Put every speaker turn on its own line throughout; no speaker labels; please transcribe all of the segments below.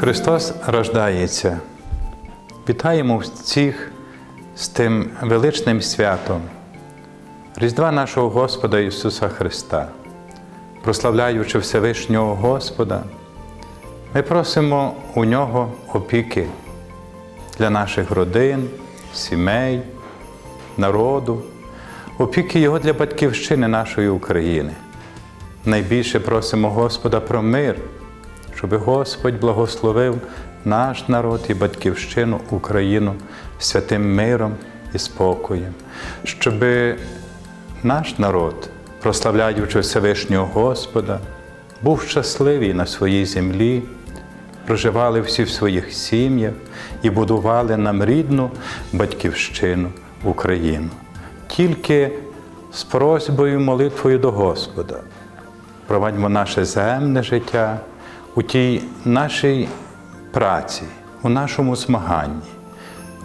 Христос рождається. Вітаємо всіх з тим величним святом, Різдва нашого Господа Ісуса Христа, прославляючи Всевишнього Господа, ми просимо у Нього опіки для наших родин, сімей, народу, опіки Його для батьківщини нашої України. Найбільше просимо Господа про мир, щоб Господь благословив наш народ і батьківщину Україну святим миром і спокоєм, щоб наш народ, прославляючи Всевишнього Господа, був щасливий на своїй землі, проживали всі в своїх сім'ях і будували нам рідну батьківщину Україну. Тільки з просьбою, молитвою до Господа провадьмо наше земне життя у тій нашій праці, у нашому змаганні,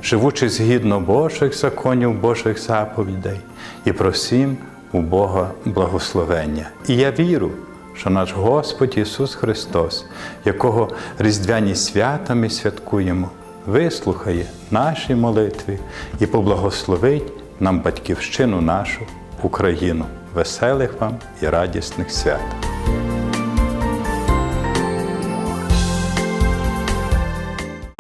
живучи згідно Божих законів, Божих заповідей і просім у Бога благословення. І я віру, що наш Господь Ісус Христос, якого різдвяні свята ми святкуємо, вислухає наші молитви і поблагословить нам батьківщину нашу, Україну. Веселих вам і радісних свят!